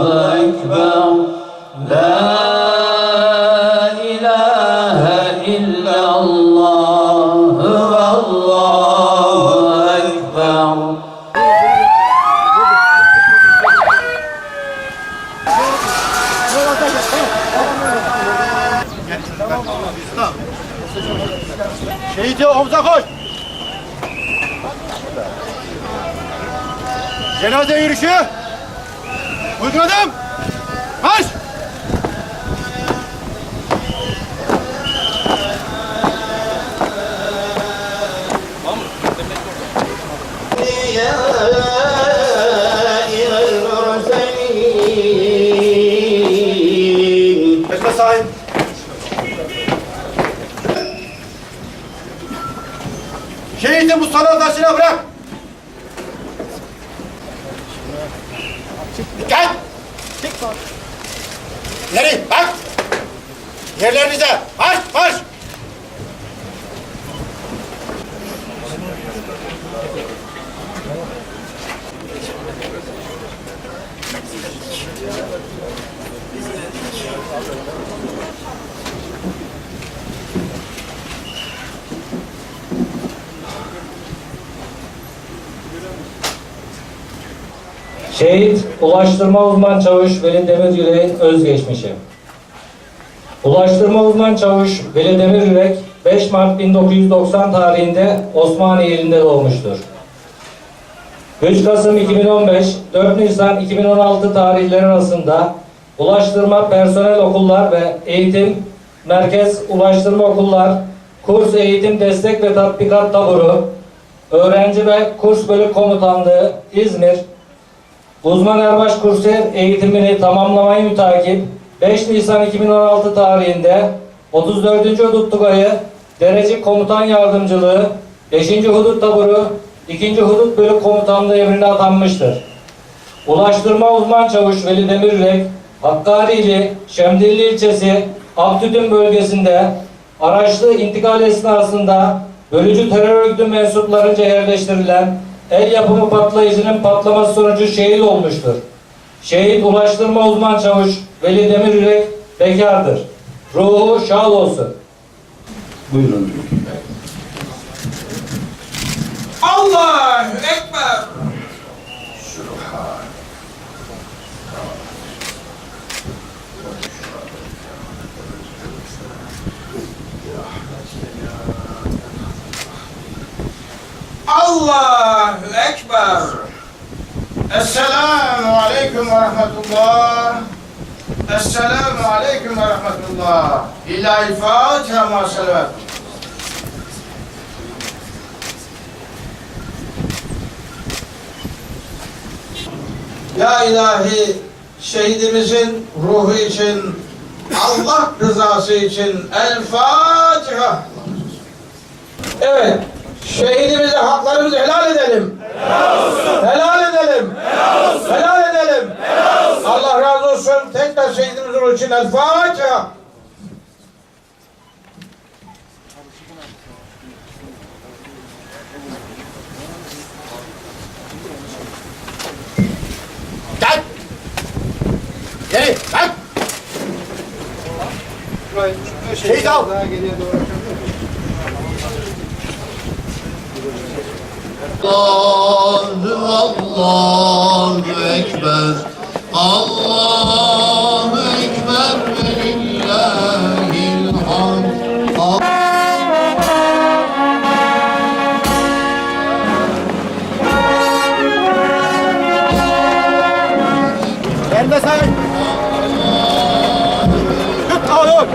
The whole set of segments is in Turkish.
أكبر لا إله إلا الله والله أكبر Şehiti omuza koy. Cenaze yürüyüşü. Uygun adım. Marş. Sahip. Şehiti Mustafa taşına bırak. Gel. Nereye? Bak. Yerlerinize. Marş marş. Şehit Ulaştırma Uzman Çavuş Veli Demiryürek'in özgeçmişi. Ulaştırma Uzman Çavuş Veli Demiryürek 5 Mart 1990 tarihinde Osmaniye ilinde doğmuştur. 3 Kasım 2015, 4 Nisan 2016 tarihleri arasında Ulaştırma Personel Okullar ve Eğitim Merkez Ulaştırma Okullar Kurs Eğitim Destek ve Tatbikat Taburu Öğrenci ve Kurs Bölük Komutanlığı İzmir Uzman erbaş kursu eğitimini tamamlamayı mütakip 5 Nisan 2016 tarihinde 34. Hudut Tugayı Derece Komutan Yardımcılığı 5. Hudut Taburu 2. Hudut Bölük Komutanlığı emrine atanmıştır. Ulaştırma uzman çavuş Veli Demirürek, Hakkari'li Şemdilli ilçesi Aktütün bölgesinde araçlı intikal esnasında bölücü terör örgütü mensuplarınca yerleştirilen el yapımı patlayıcının patlaması sonucu şehit olmuştur. Şehit ulaştırma uzman çavuş Veli Demirürek bekardır. Ruhu şad olsun. Buyurun. Allahu Ekber. Allahu Ekber. Esselamu Aleyküm ve Rahmetullah. Esselamu Aleyküm ve Rahmetullah. İlahi Fatiha ma. Ya ilahi şehidimizin ruhu için Allah rızası için El Fatiha. Evet. Şehidimize haklarımızı helal edelim. Helal olsun. Helal edelim. Helal olsun. Helal edelim. Helal olsun. Allah razı olsun. Tekrar şehidimizin ruhu için El Fatiha. Gel. Nereye? Bak. Şehit al. Allahu Allahu Ekber Allahu Ekber ve lillahil hamd Yerine sahip. Tut oğlum.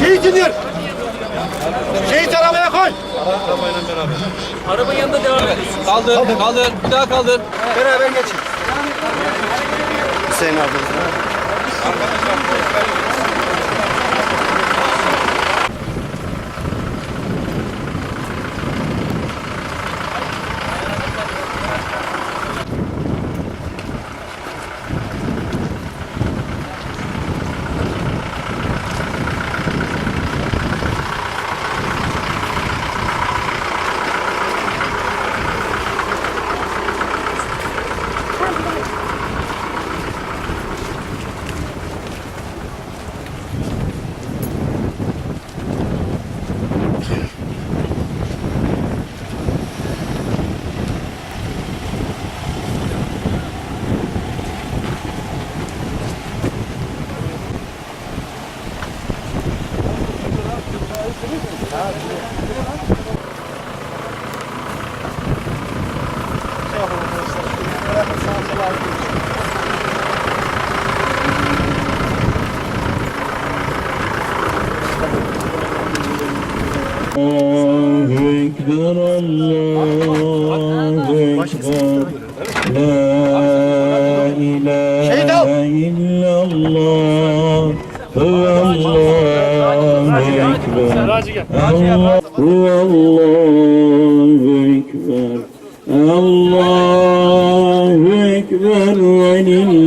Şehit indir. Şehit arabaya koy. Arabanın yanında devam ediyorsun. Kaldır, kaldır, kaldır. Bir daha kaldır. Evet. Beraber geçin. Hüseyin abimizle. Arkadaşlar, Allahu Ekber, Allahu Ekber. La ilahe illallah. Allahu Ekber. Allahu Ekber. Allahu Ekber ve lillahi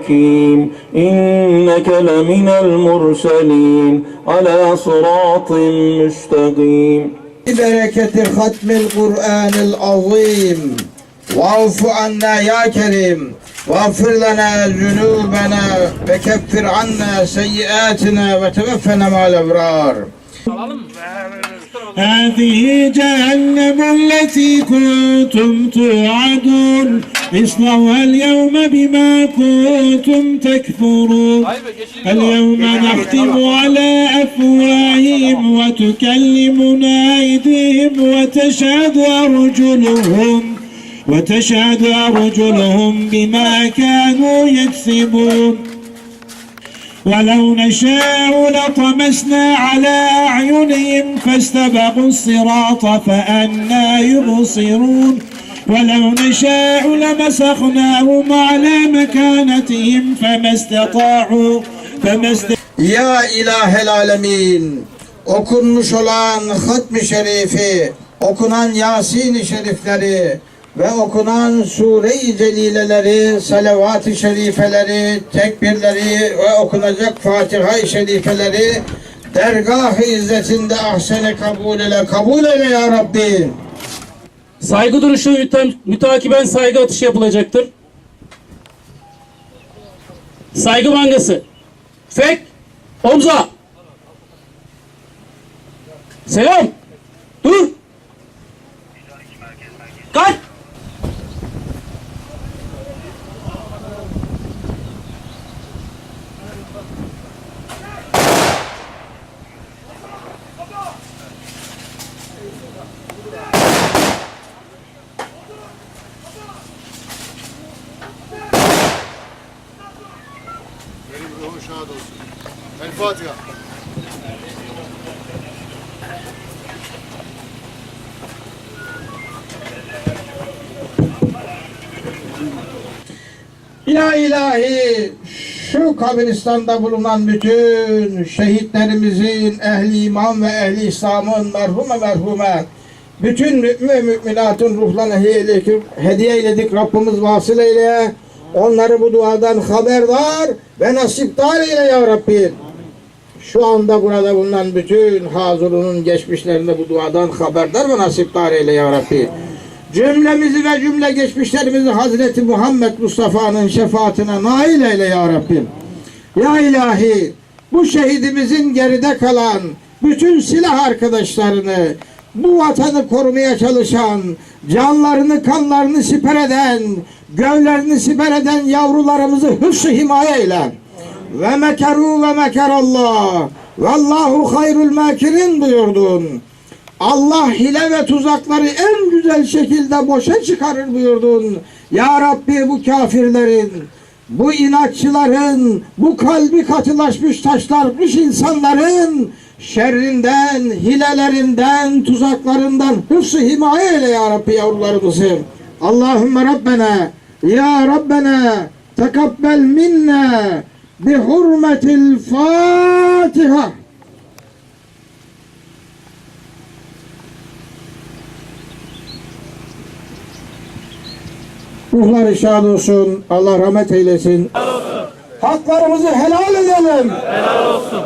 الحكيم إنك لمن المرسلين على صراط مستقيم ببركة ختم القرآن العظيم واعف عنا يا كريم واغفر لنا ذنوبنا وكفر عنا سيئاتنا وتوفنا مع الأبرار هذه جهنم التي كنتم توعدون. اصلوها اليوم بما كنتم تكفرون. geçelim. اليوم نختم على أفواههم وتكلمنا أيديهم وتشهد أرجلهم وتشهد أرجلهم بما كانوا يكسبون. ولو نشاء لطمسنا على أعينهم فاستبقوا الصراط فأنا يبصرون. ولو نشاء لمسخناهم على مكانتهم فما استطاعوا فما استطاعوا Ya ilahel alemin okunmuş olan hatmi şerifi okunan Yasin-i şerifleri ve okunan sure-i celileleri, salavat-ı şerifeleri, tekbirleri ve okunacak Fatiha-i şerifeleri dergah-ı izzetinde ahsene kabul ile kabul eyle ya Rabbi. Saygı duruşu müta- mütakiben saygı atışı yapılacaktır. Saygı mangası. Fek. Omza. Selam. Dur. Kalk. El Fatiha. Ya ilahi şu kabristanda bulunan bütün şehitlerimizin ehli iman ve ehli İslam'ın merhume merhume bütün mümin ve müminatın ruhlarına hediye eyledik Rabbimiz vasıl eyle. Onları bu duadan haberdar ve nasipdar eyle ya Rabbi. Şu anda burada bulunan bütün hazırının geçmişlerinde bu duadan haberdar ve nasipdar eyle ya Rabbi. Cümlemizi ve cümle geçmişlerimizi Hazreti Muhammed Mustafa'nın şefaatine nail eyle ya Rabbim. Ya ilahi bu şehidimizin geride kalan bütün silah arkadaşlarını bu vatanı korumaya çalışan, canlarını kanlarını siper eden, gövlerini siper eden yavrularımızı hıfz himaye eyle. Ve mekeru ve mekerallah. Vallahu hayrul makirin buyurdun. Allah hile ve tuzakları en güzel şekilde boşa çıkarır buyurdun. Ya Rabbi bu kafirlerin, bu inatçıların, bu kalbi katılaşmış taşlarmış insanların şerrinden, hilelerinden, tuzaklarından hıfzı himaye eyle ya Rabbi yavrularımızı. Allahümme Rabbena, Ya Rabbena, tekabbel minna bi hurmetil Fatiha. Ruhları şad olsun. Allah rahmet eylesin. Haklarımızı helal edelim. Helal olsun.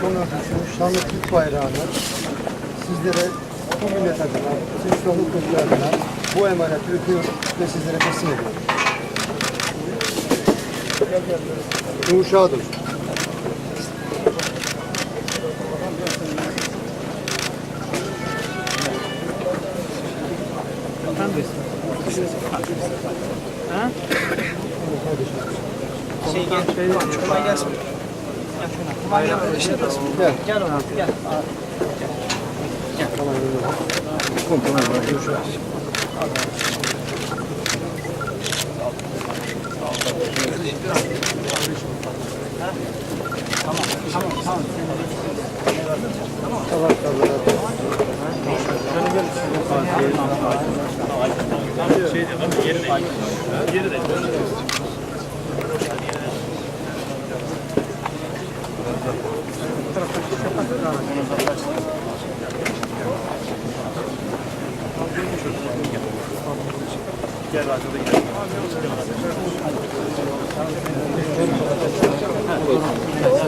Sonra düşün, şanlı Türk bayrağını sizlere bu millet adına, Türk şanlı Türkler adına bu emaneti öpüyorum ve sizlere teslim ediyorum. Nur şad olsun. Gel. Bayram şey Gel. Gel oğlum. Gel. Gel. Tamam. Tamam. Tamam. Görüşürüz. Tamam. Tamam. Tamam. Tamam. Tamam. Tamam. Tamam. Tamam. Tamam. Gel arkada gel.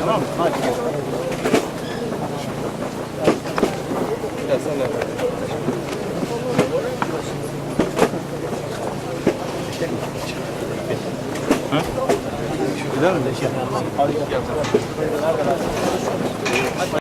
Tamam, hadi. Biraz sana. Ha? Gider mi? Hadi gel.